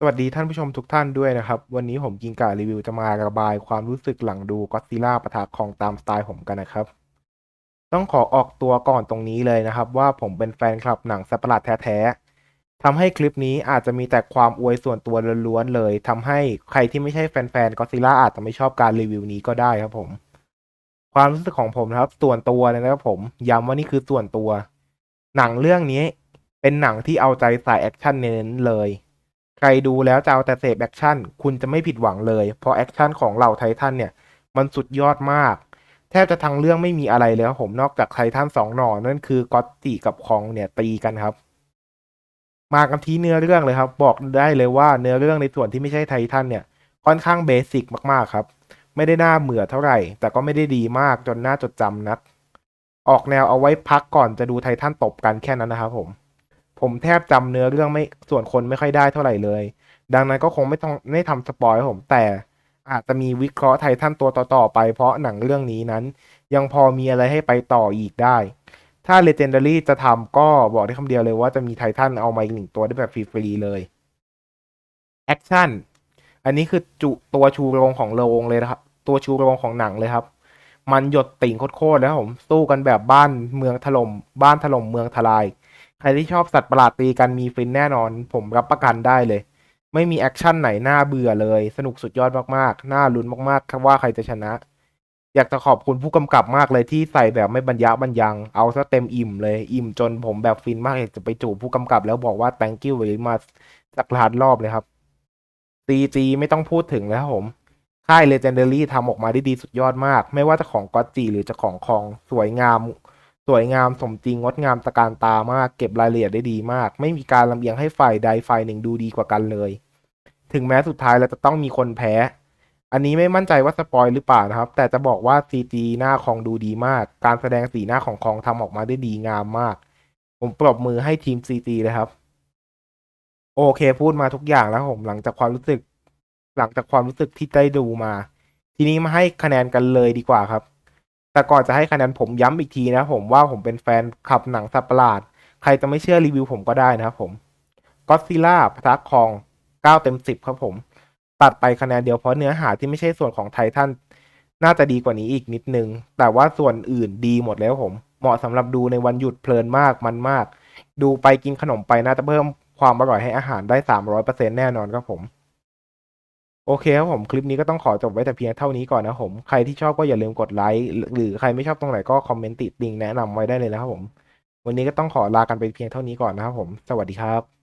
สวัสดีท่านผู้ชมทุกท่านด้วยนะครับ วันนี้ผมกินการีวิวจะมาระบายความรู้สึกหลังดูก็ซิล่าปะทะคองตามสไตล์ผมกันนะครับ ต้องขอออกตัวก่อนตรงนี้เลยนะครับ ว่าผมเป็นแฟนคลับหนังสัปหลาดแท้ๆทำให้คลิปนี้อาจจะมีแต่ความอวยส่วนตัวล้วนๆเลยทำให้ใครที่ไม่ใช่แฟนๆก็ซิล่าอาจจะไม่ชอบการรีวิวนี้ก็ได้ครับผม ความรู้สึกของผมนะครับ ส่วนตัวนะครับผมย้ำว่านี่คือส่วนตัว หนังเรื่องนี้เป็นหนังที่เอาใจสายแอคชั่นเน้นเลย ใครดูแล้วจะเอาแต่เสพแอคชั่น คุณจะไม่ผิดหวังเลย เพราะแอคชั่นของเหล่าไททันเนี่ย มันสุดยอดมาก แทบจะทั้งเรื่องไม่มีอะไรเลยครับผมนอกจากไททันสองหน่อ นั่นคือก็อตจิกับคองเนี่ยตีกันครับ มากันที่เนื้อเรื่องเลยครับ บอกได้เลยว่าเนื้อเรื่องในส่วนที่ไม่ใช่ไททันเนี่ย ค่อนข้างเบสิกมากๆครับ ไม่ได้น่าเบื่อเท่าไหร่ แต่ก็ไม่ได้ดีมากจนน่าจดจำนัก ออกแนวเอาไว้พักก่อนจะดูไททันตบกันแค่นั้นนะครับผม ผมแทบจำเนื้อเรื่องไม่ส่วนคนไม่ค่อยได้เท่าไหร่เลย ดังนั้นก็คงไม่ต้องไม่ทำสปอยผม แต่อาจจะมีวิเคราะห์ไททันตัวต่อๆไป เพราะหนังเรื่องนี้นั้น ยังพอมีอะไรให้ไปต่ออีกได้ ถ้า Legendary จะทำก็บอกได้คำเดียวเลยว่าจะมีไททันเอามาอีกหนึ่งตัวได้แบบฟรีๆเลยแอคชั่นอันนี้คือจุตัวชูโรงของโรงเลยนะครับ ตัวชูโรงของหนังเลยครับ มันหยดติ่งโคตรๆแล้วผมสู้กันแบบบ้านเมืองถล่มบ้านถล่มเมืองทลาย ใครที่ชอบสัตว์ประหลาดตีกันมีฟินแน่นอน ผมรับประกันได้เลย ไม่มีแอคชั่นไหนน่าเบื่อเลย สนุกสุดยอดมากๆ น่าลุ้นมากๆครับว่าใครจะชนะ อยากจะขอบคุณผู้กำกับมากเลยที่ใส่แบบไม่บรรยะบรรยังเอาซะเต็มอิ่มเลยอิ่มจนผมแบบฟินมากอยากจะไปจูบผู้กำกับแล้วบอกว่า thank you very much สักล้านรอบเลยครับ CG ไม่ต้องพูดถึงแล้วผมค่าย Legendary ทำออกมาได้ดีสุดยอดมาก ไม่ว่าจะของก็จีหรือจะของคอง สวยงาม สวยงามสมจริงงดงามตะการตามากเก็บรายละเอียดได้ดีมาก ไม่มีการลำเอียงให้ฝ่ายใดฝ่ายหนึ่งดูดีกว่ากันเลย ถึงแม้สุดท้ายเราจะต้องมีคนแพ้ อันนี้ไม่มั่นใจว่าสปอยหรือเปล่านะครับ แต่จะบอกว่า CG หน้าคองดูดีมาก การแสดงสีหน้าของคองทำออกมาได้ดีงามมาก ผมปรบมือให้ทีม CG เลยครับ โอเคพูดมาทุกอย่างแล้วผมหลังจากความรู้สึก หลังจากความรู้สึกที่ได้ดูมา ทีนี้มาให้คะแนนกันเลยดีกว่าครับ แต่ก่อนจะให้คะแนนผมย้ำอีกทีนะผมว่าผมเป็นแฟนคลับหนังสัตว์ประหลาด ใครจะไม่เชื่อรีวิวผมก็ได้นะครับผมก็ซิล่าพทักคอง9เต็ม 10 ครับผม ตัดไปคะแนนเดียวเพราะเนื้อหาที่ไม่ใช่ส่วนของไททันน่าจะดีกว่านี้อีกนิดนึง แต่ว่าส่วนอื่นดีหมดแล้วผม เหมาะสำหรับดูในวันหยุดเพลินมากมันมาก ดูไปกินขนมไปน่าจะเพิ่มความอร่อยให้อาหารได้ 300%แน่นอนครับผม โอเคครับผมคลิปนี้ก็ต้องขอจบไว้แต่เพียงเท่านี้ก่อนนะครับผม ใครที่ชอบก็อย่าลืมกดไลค์หรือใครไม่ชอบตรงไหนก็คอมเมนต์ติดติงแนะนำไว้ได้เลยนะครับผม วันนี้ก็ต้องขอลากันไปเพียงเท่านี้ก่อนนะครับผม สวัสดีครับ